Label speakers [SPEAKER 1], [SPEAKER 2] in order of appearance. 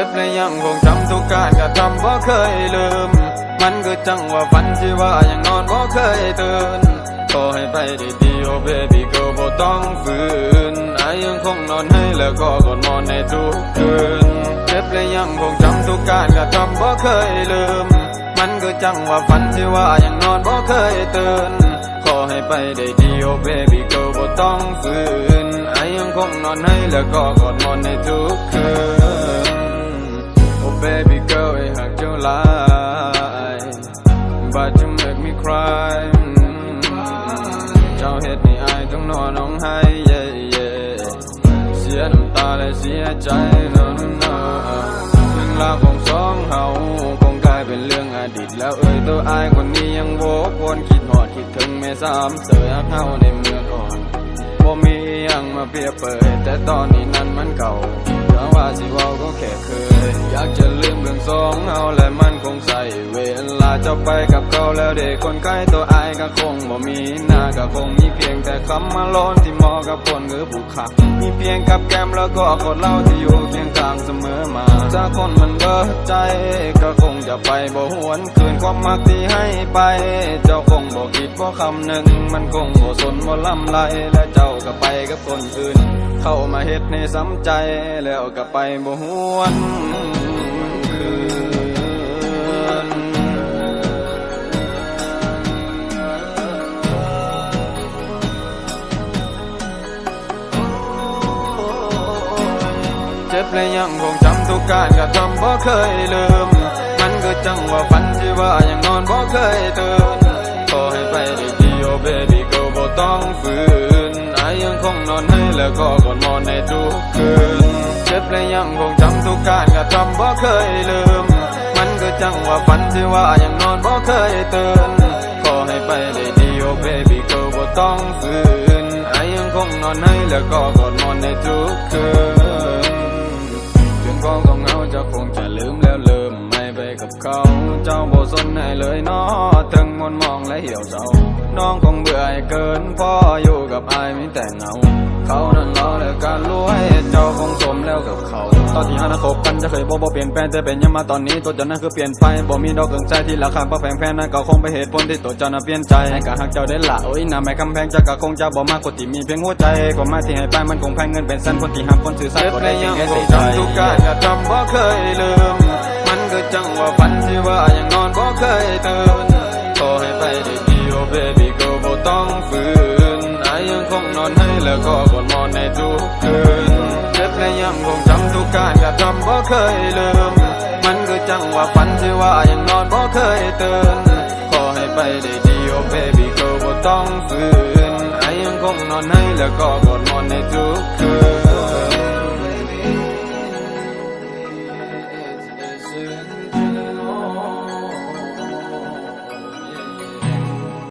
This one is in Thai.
[SPEAKER 1] จ็บและยังคงจำทุกการกระทำบ่เคยลืม มันคือจังว่าฝันที่ว่ายังนอนบ่เคยตื่นขอให้ไปได้ดีโอเบบี้ก็บ่ต้องฝืนไอยังคงนอนให้แล้วก็กดนอนในทุกคืน เจ็บและยังคงจำทุกการกระทำบ่เคยลืม มันคือจังว่าฝันที่ว่ายังนอนบ่เคยตื่นขอให้ไปได้ดีโอเบบี้ก็บ่ต้องฝืนไอยังคงนอนให้แล้วก็กดนอนในทุกคืน นอนร้องไห้ yeah yeah เสียน้ำตาและเสียใจเนอะเนอะเรื่องราวของสองเฮาคงกลายเป็นเรื่องอดีตแล้วเอ่ยตัวอายคนนี้ยังโวกวนคิดหอดคิดถึงแม่สามเสือเฮาในเมื่อก่อนบ่มียังมาเปรียบเปยแต่ตอนนี้นั้นมันเก่าเพราะว่าสิเว้าก็แค่เคย อยากจะลืมเรื่องสองเฮาและมันคงใส่เว จะไปกับเขาแล้วเด็กคนใกล้ตัวอายก็คงบ่มีหน้าก็คงมีเพียงแต่คำมาล้นที่มอกับคนหรือบุคคลมีเพียงกับแก้มแล้วก็กดเล่าที่อยู่เคียงข้างเสมอมาถ้าคนมันเบิดใจ ก็คงจะไปบ่หวนคืนความมักที่ให้ไป เจ้าคงบ่คิดบ่คำหนึ่ง มันคงบ่สนบ่ลำไรและเจ้าก็ไปกับคนอื่น เข้ามาเฮ็ดให้ซ้ำใจแล้วก็ไปบ่หวน จ็บและยังคงจำทุกการกระทำบ่เคยลืม มันคือจังว่าฝันที่ว่ายังนอนบ่เคยตื่นขอให้ไปได้ดีโอเบบี้ก็บ่ต้องฝืนไอยังคงนอนให้แล้วก็กดนอนในทุกคืน เจ็บและยังคงจำทุกการกระทำบ่เคยลืม มันคือจังว่าฝันที่ว่ายังนอนบ่เคยตื่นขอให้ไปได้ดีโอเบบี้ก็บ่ต้องฝืนไอยังคงนอนให้แล้วก็กอดนอนในทุกคืน เจ้าบ่สนให้เลยเนมองและเหี่ยวเศร้าน้องคงเบื่อเกินพ่ออยู่กับอายมีแต่เงาเขานั้นรอแล้วการรวยเจ้าคงสมแล้วกับเขา ตอนที่หานาคบกันจะเคยบ่บ่เปลี่ยนแปลงแต่เป็นยังมาตอนนี้ตัวเจ้านั้นคือเปลี่ยนไปบ่มีดอกเกิงใจที่ราคาบ่แพงแพงนั่นก็คงไปนเหตุผลที่ตัวเจ้านั้นเปลี่ยนใจให้กะหักเจ้าได้ละโอ้ยน่าไม่คำแพงจะก็คงจะบ่มากกว่าที่มีเพียงหัวใจก็มาที่ให้ไปมันคงแพงเงินเป็นแสนคนที่หักคนสื่อสารก็ได้เพียงแค่สียใจทุกการกระทำบ่เคยลืมมันคือจังว่าฝันที่ว่ายังนอนบ่เคยตื่น ขอให้ไปได้เดีโอเบบี้ก็บ่ต้องฝืนไอยังคงนอนให้แล้วก็กดมอนในทุกคืนเจ็บและยังคงจำทุกการกระทำบ่เคยลืม มันก็จังว่าฝันที่ว่ายังนอนบ่เคยตื่นขอให้ไปได้เดีโอเบบี้ก็บ่ต้องฝืนไอยังคงนอนให้แล้วก็กดมอนในทุกคืน